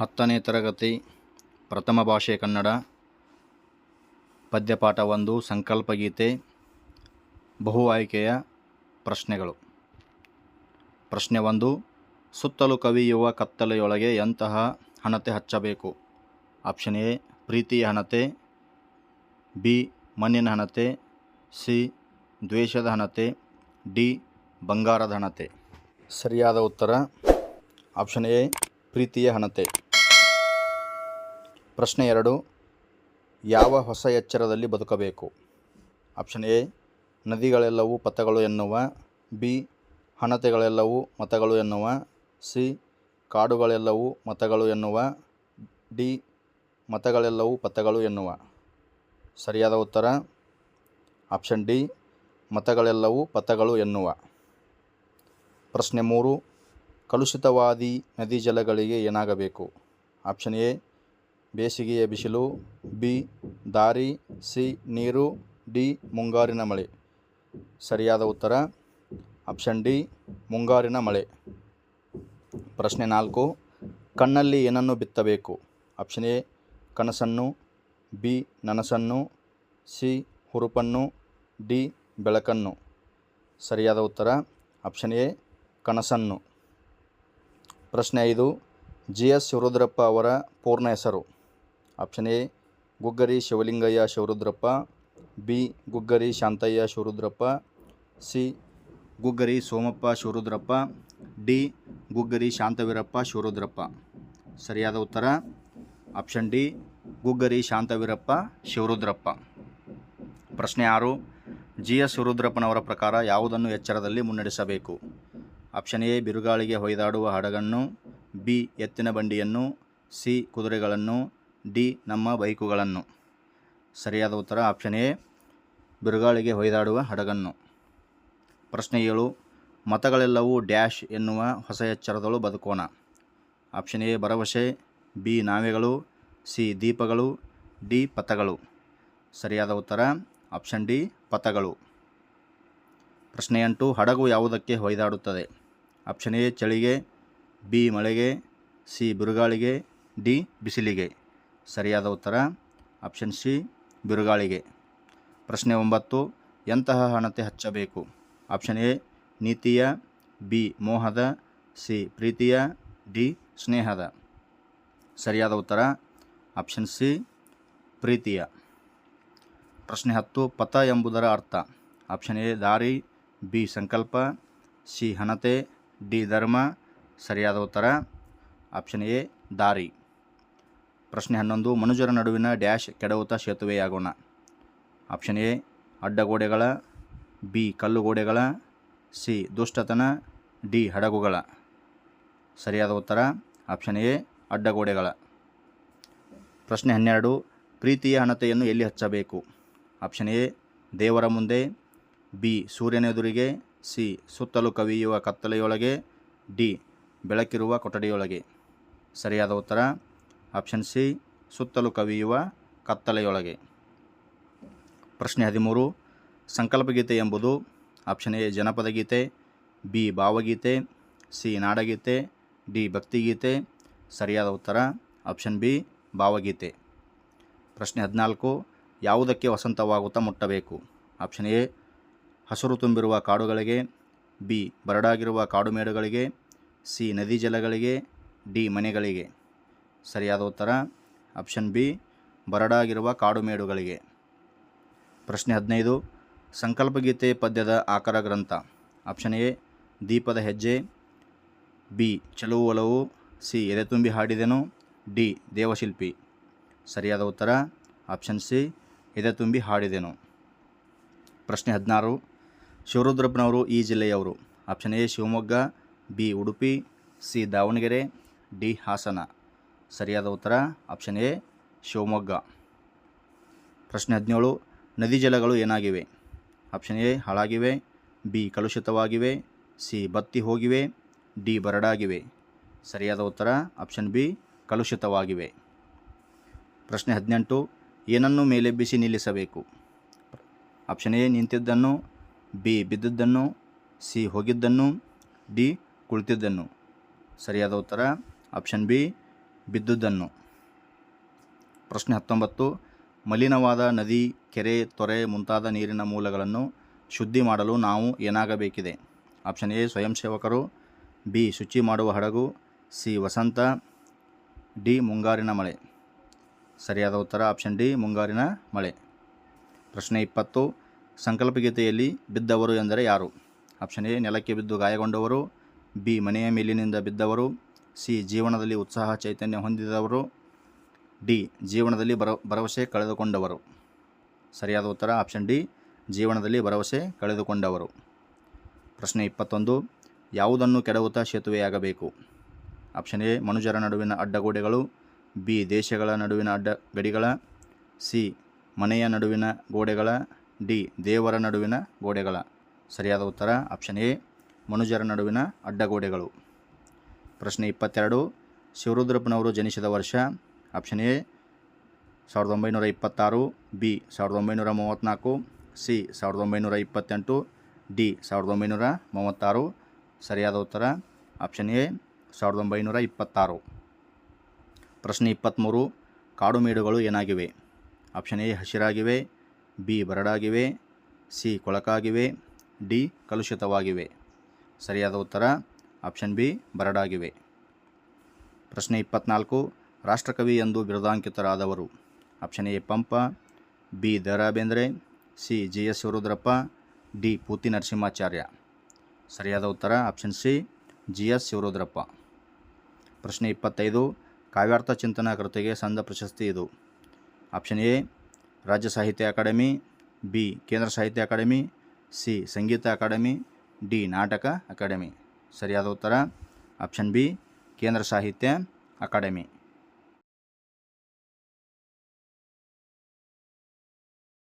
ಹತ್ತನೇ ತರಗತಿ, ಪ್ರಥಮ ಭಾಷೆ ಕನ್ನಡ, ಪದ್ಯಪಾಠ ಒಂದು, ಸಂಕಲ್ಪಗೀತೆ, ಬಹು ಆಯ್ಕೆಯ ಪ್ರಶ್ನೆಗಳು. ಪ್ರಶ್ನೆ ಒಂದು, ಸುತ್ತಲೂ ಕವಿಯುವ ಕತ್ತಲೆಯೊಳಗೆ ಎಂತಹ ಹಣತೆ ಹಚ್ಚಬೇಕು? ಆಪ್ಷನ್ ಎ, ಪ್ರೀತಿಯ ಹಣತೆ, ಬಿ, ಮಣ್ಣಿನ ಹಣತೆ, ಸಿ, ದ್ವೇಷದ ಹಣತೆ, ಡಿ, ಬಂಗಾರದ ಹಣತೆ. ಸರಿಯಾದ ಉತ್ತರ, ಆಪ್ಷನ್ ಎ, ಪ್ರೀತಿಯ ಹಣತೆ. ಪ್ರಶ್ನೆ ಎರಡು, ಯಾವ ಹೊಸ ಎಚ್ಚರದಲ್ಲಿ ಬದುಕಬೇಕು? ಆಪ್ಷನ್ ಎ, ನದಿಗಳೆಲ್ಲವೂ ಪಥಗಳು ಎನ್ನುವ, ಬಿ, ಹಣತೆಗಳೆಲ್ಲವೂ ಮತಗಳು ಎನ್ನುವ, ಸಿ, ಕಾಡುಗಳೆಲ್ಲವೂ ಮತಗಳು ಎನ್ನುವ, ಡಿ, ಮತಗಳೆಲ್ಲವೂ ಪಥಗಳು ಎನ್ನುವ. ಸರಿಯಾದ ಉತ್ತರ? ಆಪ್ಷನ್ ಡಿ, ಮತಗಳೆಲ್ಲವೂ ಪಥಗಳು ಎನ್ನುವ. ಪ್ರಶ್ನೆ ಮೂರು, ಕಲುಷಿತವಾದಿ ನದಿ ಜಲಗಳಿಗೆ ಏನಾಗಬೇಕು? ಆಪ್ಷನ್ ಎ ಬೇಸಿಗೆಯ ಬಿಸಿಲು, ಬಿ, ದಾರಿ, ಸಿ, ನೀರು, ಡಿ, ಮುಂಗಾರಿನ ಮಳೆ. ಸರಿಯಾದ ಉತ್ತರ? ಆಪ್ಷನ್ ಡಿ, ಮುಂಗಾರಿನ ಮಳೆ. ಪ್ರಶ್ನೆ ನಾಲ್ಕು, ಕಣ್ಣಲ್ಲಿ ಏನನ್ನು ಬಿತ್ತಬೇಕು? ಆಪ್ಷನ್ ಎ, ಕನಸನ್ನು, ಬಿ, ನನಸನ್ನು, ಸಿ, ಹುರುಪನ್ನು, ಡಿ, ಬೆಳಕನ್ನು. ಸರಿಯಾದ ಉತ್ತರ? ಆಪ್ಷನ್ ಎ, ಕನಸನ್ನು. ಪ್ರಶ್ನೆ ಐದು, ಜಿ ಎಸ್ ಅವರ ಪೂರ್ಣ ಹೆಸರು. Option A, Guggari Shivalingayya Shivarudrappa B, Guggari Shantayya Shivarudrappa C, Guggari Somappa Shivarudrappa D, Guggari Shantaveerappa Shivarudrappa ಸರಿಯಾದ ಉತ್ತರ? ಆಪ್ಷನ್ ಡಿ, ಗುಗ್ಗರಿ ಶಾಂತವೀರಪ್ಪ ಶಿವರುದ್ರಪ್ಪ ಪ್ರಶ್ನೆ ಆರು, ಜಿ ಎಸ್ ಶಿವರುದ್ರಪ್ಪನವರ ಪ್ರಕಾರ ಯಾವುದನ್ನು ಎಚ್ಚರದಲ್ಲಿ ಮುನ್ನಡೆಸಬೇಕು? ಆಪ್ಷನ್ ಎ, ಬಿರುಗಾಳಿಗೆ ಹೊಯ್ದಾಡುವ ಹಡಗನ್ನು, ಬಿ, ಎತ್ತಿನ ಬಂಡಿಯನ್ನು, ಸಿ, ಕುದುರೆಗಳನ್ನು ಡಿ ನಮ್ಮ ಬೈಕುಗಳನ್ನು. ಸರಿಯಾದ ಉತ್ತರ ಆಪ್ಷನ್ ಎ, ಬಿರುಗಾಳಿಗೆ ಹೊಯ್ದಾಡುವ ಹಡಗನ್ನು. ಪ್ರಶ್ನೆ ಏಳು, ಮತಗಳೆಲ್ಲವೂ ಡ್ಯಾಶ್ ಎನ್ನುವ ಹೊಸ ಎಚ್ಚರದಳು ಬದುಕೋಣ. ಆಪ್ಷನ್ ಎ, ಭರವಸೆ, ಬಿ, ನಾವೆಗಳು, ಸಿ, ದೀಪಗಳು, ಡಿ, ಪಥಗಳು. ಸರಿಯಾದ ಉತ್ತರ ಆಪ್ಷನ್ ಡಿ, ಪಥಗಳು. ಪ್ರಶ್ನೆ ಎಂಟು, ಹಡಗು ಯಾವುದಕ್ಕೆ ಹೊಯ್ದಾಡುತ್ತದೆ? ಆಪ್ಷನ್ ಎ, ಚಳಿಗೆ, ಬಿ, ಮಳೆಗೆ, ಸಿ, ಬಿರುಗಾಳಿಗೆ, ಡಿ, ಬಿಸಿಲಿಗೆ. ಸರಿಯಾದ ಉತ್ತರ? ಆಪ್ಷನ್ ಸಿ, ಬಿರುಗಾಳಿಗೆ. ಪ್ರಶ್ನೆ ಒಂಬತ್ತು, ಎಂತಹ ಹಣತೆ ಹಚ್ಚಬೇಕು? ಆಪ್ಷನ್ ಎ, ನೀತಿಯ, ಬಿ, ಮೋಹದ, ಸಿ, ಪ್ರೀತಿಯ, ಡಿ, ಸ್ನೇಹದ. ಸರಿಯಾದ ಉತ್ತರ? ಆಪ್ಷನ್ ಸಿ, ಪ್ರೀತಿಯ. ಪ್ರಶ್ನೆ ಹತ್ತು, ಪಥ ಎಂಬುದರ ಅರ್ಥ. ಆಪ್ಷನ್ ಎ, ದಾರಿ, ಬಿ, ಸಂಕಲ್ಪ, ಸಿ, ಹಣತೆ, ಡಿ, ಧರ್ಮ. ಸರಿಯಾದ ಉತ್ತರ? ಆಪ್ಷನ್ ಎ, ದಾರಿ. ಪ್ರಶ್ನೆ ಹನ್ನೊಂದು, ಮನುಜರ ನಡುವಿನ ಡ್ಯಾಶ್ ಕೆಡವುತ ಸೇತುವೆಯಾಗೋಣ ಆಪ್ಷನ್ ಎ, ಅಡ್ಡಗೋಡೆಗಳ, ಬಿ, ಕಲ್ಲುಗೋಡೆಗಳ, ಸಿ, ದುಷ್ಟತನ, ಡಿ, ಹಡಗುಗಳ. ಸರಿಯಾದ ಉತ್ತರ, ಆಪ್ಷನ್ ಎ, ಅಡ್ಡಗೋಡೆಗಳ. ಪ್ರಶ್ನೆ ಹನ್ನೆರಡು, ಪ್ರೀತಿಯ ಹಣತೆಯನ್ನು ಎಲ್ಲಿ ಹಚ್ಚಬೇಕು? ಆಪ್ಷನ್ ಎ, ದೇವರ ಮುಂದೆ, ಬಿ, ಸೂರ್ಯನೆದುರಿಗೆ, ಸಿ, ಸುತ್ತಲೂ ಕವಿಯುವ ಕತ್ತಲೆಯೊಳಗೆ, ಡಿ, ಬೆಳಕಿರುವ ಕೊಠಡಿಯೊಳಗೆ. ಸರಿಯಾದ ಉತ್ತರ ಆಪ್ಷನ್ ಸಿ, ಸುತ್ತಲೂ ಕವಿಯುವ ಕತ್ತಲೆಯೊಳಗೆ. ಪ್ರಶ್ನೆ ಹದಿಮೂರು, ಸಂಕಲ್ಪಗೀತೆ ಎಂಬುದು ಆಪ್ಷನ್ ಎ ಜನಪದ ಗೀತೆ ಬಿ, ಭಾವಗೀತೆ, ಸಿ, ನಾಡಗೀತೆ, ಡಿ, ಭಕ್ತಿಗೀತೆ, ಸರಿಯಾದ ಉತ್ತರ ಆಪ್ಷನ್ ಬಿ, ಭಾವಗೀತೆ. ಪ್ರಶ್ನೆ ಹದಿನಾಲ್ಕು, ಯಾವುದಕ್ಕೆ ವಸಂತವಾಗುತ್ತಾ ಮುಟ್ಟಬೇಕು? ಆಪ್ಷನ್ ಎ, ಹಸಿರು ತುಂಬಿರುವ ಕಾಡುಗಳಿಗೆ, ಬಿ, ಬರಡಾಗಿರುವ ಕಾಡುಮೇಡುಗಳಿಗೆ, ಸಿ, ನದಿ ಜಲಗಳಿಗೆ, ಡಿ, ಮನೆಗಳಿಗೆ. ಸರಿಯಾದ ಉತ್ತರ. ಆಪ್ಷನ್ ಬಿ, ಬರಡಾಗಿರುವ ಕಾಡುಮೇಡುಗಳಿಗೆ. ಪ್ರಶ್ನೆ ಹದಿನೈದು, ಸಂಕಲ್ಪಗೀತೆ ಪದ್ಯದ ಆಕರ ಗ್ರಂಥ. ಆಪ್ಷನ್ ಎ, ದೀಪದ ಹೆಜ್ಜೆ. ಬಿ ಚಲುವು ಒಲವು. ಸಿ ಎದೆತುಂಬಿ ಹಾಡಿದೆನು. ಡಿ, ದೇವಶಿಲ್ಪಿ. ಸರಿಯಾದ ಉತ್ತರ. ಆಪ್ಷನ್ ಸಿ ಎದೆತುಂಬಿ ಹಾಡಿದೆನು. ಪ್ರಶ್ನೆ ಹದಿನಾರು, ಶಿವರುದ್ರಪ್ಪನವರು ಈ ಜಿಲ್ಲೆಯವರು. Option A, Shivamogga. B, Udupi. C, Davanagere. D, Hassan. ಸರಿಯಾದ ಉತ್ತರ ಆಪ್ಷನ್ ಎ ಶಿವಮೊಗ್ಗ. ಪ್ರಶ್ನೆ ಹದಿನೇಳು, ನದಿ ಜಲಗಳು ಏನಾಗಿವೆ? ಆಪ್ಷನ್ ಎ ಹಾಳಾಗಿವೆ. ಬಿ ಕಲುಷಿತವಾಗಿವೆ. ಸಿ ಬತ್ತಿ ಹೋಗಿವೆ. ಡಿ ಬರಡಾಗಿವೆ. ಸರಿಯಾದ ಉತ್ತರ ಆಪ್ಷನ್ ಬಿ ಕಲುಷಿತವಾಗಿವೆ. ಪ್ರಶ್ನೆ ಹದಿನೆಂಟು, ಏನನ್ನು ಮೇಲೆಬ್ಬಿಸಿ ನಿಲ್ಲಿಸಬೇಕು? ಆಪ್ಷನ್ ಎ ನಿಂತಿದ್ದನ್ನು. ಬಿ ಬಿದ್ದಿದ್ದನ್ನು. ಸಿ ಹೋಗಿದ್ದನ್ನು. ಡಿ ಕುಳಿತಿದ್ದನ್ನು. ಸರಿಯಾದ ಉತ್ತರ ಆಪ್ಷನ್ ಬಿ ಬಿದ್ದುದನ್ನು. ಪ್ರಶ್ನೆ ಹತ್ತೊಂಬತ್ತು. ಮಲಿನವಾದ ನದಿ, ಕೆರೆ, ತೊರೆ ಮುಂತಾದ ನೀರಿನ ಮೂಲಗಳನ್ನು ಶುದ್ಧಿ ಮಾಡಲು ನಾವು ಏನಾಗಬೇಕಿದೆ? ಆಪ್ಷನ್ ಎ, ಸ್ವಯಂ ಸೇವಕರು. ಬಿ, ಶುಚಿ ಮಾಡುವ ಹಡಗು. ಸಿ, ವಸಂತ. ಡಿ, ಮುಂಗಾರಿನ ಮಳೆ. ಸರಿಯಾದ ಉತ್ತರ ಆಪ್ಷನ್ ಡಿ, ಮುಂಗಾರಿನ ಮಳೆ. ಪ್ರಶ್ನೆ ಇಪ್ಪತ್ತು. ಸಂಕಲ್ಪಗೀತೆಯಲ್ಲಿ ಬಿದ್ದವರು ಎಂದರೆ ಯಾರು? ಆಪ್ಷನ್ ಎ, ನೆಲಕ್ಕೆ ಬಿದ್ದು ಗಾಯಗೊಂಡವರು. ಬಿ, ಮನೆಯ ಮೇಲಿನಿಂದ ಬಿದ್ದವರು. ಸಿ ಜೀವನದಲ್ಲಿ ಉತ್ಸಾಹ, ಚೈತನ್ಯ ಹೊಂದಿದವರು. ಡಿ ಜೀವನದಲ್ಲಿ ಬರ, ಭರವಸೆ ಕಳೆದುಕೊಂಡವರು. ಸರಿಯಾದ ಉತ್ತರ, ಆಪ್ಷನ್ ಡಿ ಜೀವನದಲ್ಲಿ ಭರವಸೆ ಕಳೆದುಕೊಂಡವರು. ಪ್ರಶ್ನೆ ಇಪ್ಪತ್ತೊಂದು, ಯಾವುದನ್ನು ಕೆಡವುತ್ತಾ ಸೇತುವೆಯಾಗಬೇಕು ಆಪ್ಷನ್ ಎ, ಮನುಜರ ನಡುವಿನ ಅಡ್ಡಗೋಡೆಗಳು. ಬಿ, ದೇಶಗಳ ನಡುವಿನ ಅಡ್ಡ ಗಡಿಗಳ ಸಿ, ಮನೆಯ ನಡುವಿನ ಗೋಡೆಗಳ. ಡಿ, ದೇವರ ನಡುವಿನ ಗೋಡೆಗಳ. ಸರಿಯಾದ ಉತ್ತರ, ಆಪ್ಷನ್ ಎ, ಮನುಜರ ನಡುವಿನ ಅಡ್ಡಗೋಡೆಗಳು. ಪ್ರಶ್ನೆ ಇಪ್ಪತ್ತೆರಡು. ಶಿವರುದ್ರಪ್ಪನವರು ಜನಿಸಿದ ವರ್ಷ, ಆಪ್ಷನ್ ಎ, ಸಾವಿರದ ಒಂಬೈನೂರ ಇಪ್ಪತ್ತಾರು, ಬಿ, ಸಾವಿರದ ಒಂಬೈನೂರ ಮೂವತ್ತ್ನಾಲ್ಕು, ಸಿ, ಸಾವಿರದ ಒಂಬೈನೂರ ಇಪ್ಪತ್ತೆಂಟು, ಡಿ, ಸಾವಿರದ ಒಂಬೈನೂರ ಮೂವತ್ತಾರು. ಸರಿಯಾದ ಉತ್ತರ, ಆಪ್ಷನ್ ಎ, ಸಾವಿರದ ಒಂಬೈನೂರ ಇಪ್ಪತ್ತಾರು. ಪ್ರಶ್ನೆ ಇಪ್ಪತ್ತ್ಮೂರು, ಕಾಡುಮೇಡುಗಳು ಏನಾಗಿವೆ? ಆಪ್ಷನ್ ಎ, ಹಸಿರಾಗಿವೆ, ಬಿ, ಬರಡಾಗಿವೆ, ಸಿ, ಕೊಳಕಾಗಿವೆ, ಡಿ, ಕಲುಷಿತವಾಗಿವೆ. ಸರಿಯಾದ ಉತ್ತರ ಆಪ್ಷನ್ ಬಿ, ಬರಡಾಗಿವೆ. ಪ್ರಶ್ನೆ ಇಪ್ಪತ್ನಾಲ್ಕು, ರಾಷ್ಟ್ರಕವಿ ಎಂದು ಬಿರುದಾಂಕಿತರಾದವರು. Option A, Pampa. B Da Bendre C, G, S Shivarudrappa D, Puthi Narasimhacharya. ಸರಿಯಾದ ಉತ್ತರ, option C, G, S Shivarudrappa ಪ್ರಶ್ನೆ ಇಪ್ಪತ್ತೈದು, ಕಾವ್ಯಾರ್ಥ ಚಿಂತನ ಕೃತಿಗೆ ಸಂದ ಪ್ರಶಸ್ತಿ ಇದು. ಆಪ್ಷನ್ ಎ, ರಾಜ್ಯ ಸಾಹಿತ್ಯ Akademi. B, Kendra Sahitya Akademi. C, Sangeeta Akademi. D, Nataka Akademi. ಸರಿಯಾದ ಉತ್ತರ. Option B Kendra Sahitya academy